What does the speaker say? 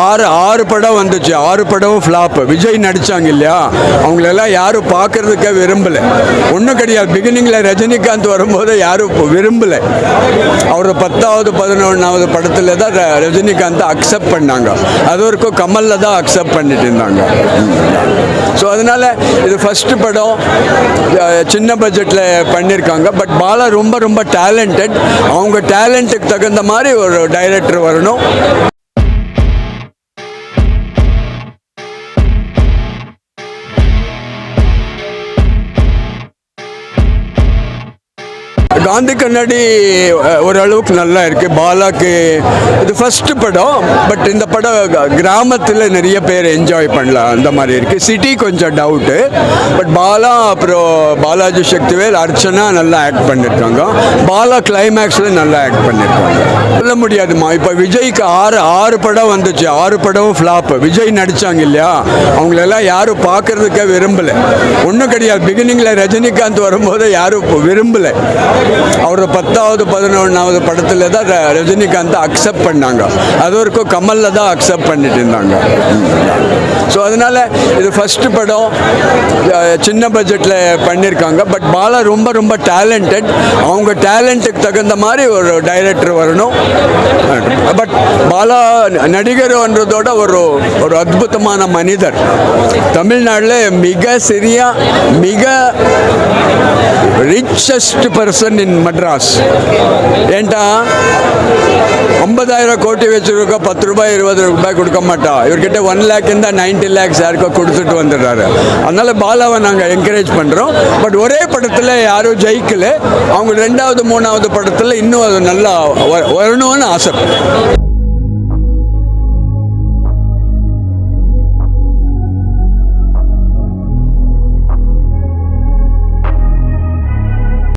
ஆறு ஆறு படம் வந்துச்சு. ஆறு படமும் ஃப்ளாப் விஜய் நடிச்சாங்க இல்லையா? அவங்களெல்லாம் யாரும் பார்க்கறதுக்கே விரும்பல. ஒன்றும் கிடையாது. பிகினிங்கில் ரஜினிகாந்த் வரும்போது யாரும் விரும்பலை. அவர் பத்தாவது பதினொன்றாவது படத்தில் தான் ரஜினிகாந்த் அக்செப்ட் பண்ணாங்க. அது வரைக்கும் கமலில் தான் அக்செப்ட் பண்ணிட்டு இருந்தாங்க. ஸோ அதனால் இது ஃபஸ்ட்டு படம். சின்ன பட்ஜெட்டில் பண்ணியிருக்காங்க பட் பாலா ரொம்ப ரொம்ப டேலண்டட் அவங்க டேலண்ட்டுக்கு தகுந்த மாதிரி ஒரு டைரக்டர் வரணும். காந்தி கண்ணாடி ஓரளவுக்கு நல்லா இருக்கு. பாலாக்கு இது ஃபர்ஸ்ட் படம் பட் இந்த படம் கிராமத்தில் நிறைய பேர் என்ஜாய் பண்ணலாம். அந்த மாதிரி இருக்கு. சிட்டி கொஞ்சம் டவுட்டு பட் பாலா அப்புறம் பாலாஜி சக்திவேல் அர்ச்சனா நல்லா ஆக்ட் பண்ணியிருக்காங்க பாலா கிளைமேக்ஸில் நல்லா ஆக்ட் பண்ணியிருக்காங்க சொல்ல முடியாதுமா இப்போ விஜய்க்கு ஆறு ஆறு படம் வந்துச்சு. ஆறு படமும் ஃப்ளாப் விஜய் நடிச்சாங்க இல்லையா? அவங்களெல்லாம் யாரும் பார்க்கறதுக்கே விரும்பல. ஒன்றும் கிடையாது. பிகினிங்கில் ரஜினிகாந்த் வரும்போது யாரும் விரும்பலை விரும்பல. அவரோட பத்தாவது பதினொன்றாவது படத்தில் தான் ர- ரஜினிகாந்த் அக்செப்ட் பண்ணாங்க. அது வரைக்கும் கமலில் தான் அக்செப்ட் பண்ணிட்டு இருந்தாங்க. ஸோ அதனால் இது ஃபஸ்ட்டு படம். சின்ன பட்ஜெட்டில் பண்ணியிருக்காங்க பட் பாலா ரொம்ப ரொம்ப டேலண்டட் அவங்க டேலண்ட்டுக்கு தகுந்த மாதிரி ஒரு டைரக்டர் வரணும். பட் பாலா நடிகர்ன்றதோட ஒரு ஒரு அற்புதமான மனிதர். தமிழ்நாட்டில் மிக சிறிய மிக ரிச்சஸ்ட் பர்சன் இன் மட்ராஸ் ஏன்டா ஐம்பதாயிரம் கோடி வச்சிருக்க பத்து ரூபாய் இருபது ரூபாய் கொடுக்க மாட்டா. இவர்கிட்ட ஒன் லேக் இருந்தால் நைன்டி லேக்ஸ் யாருக்கோ கொடுத்துட்டு வந்துடுறாரு. அதனால பாலாவை நாங்கள் என்கரேஜ் பண்ணுறோம் பட் ஒரே படத்தில் யாரும் ஜெயிக்கல. அவங்க ரெண்டாவது மூணாவது படத்தில் இன்னும் அது நல்லா வ- வரணும்னு ஆசை.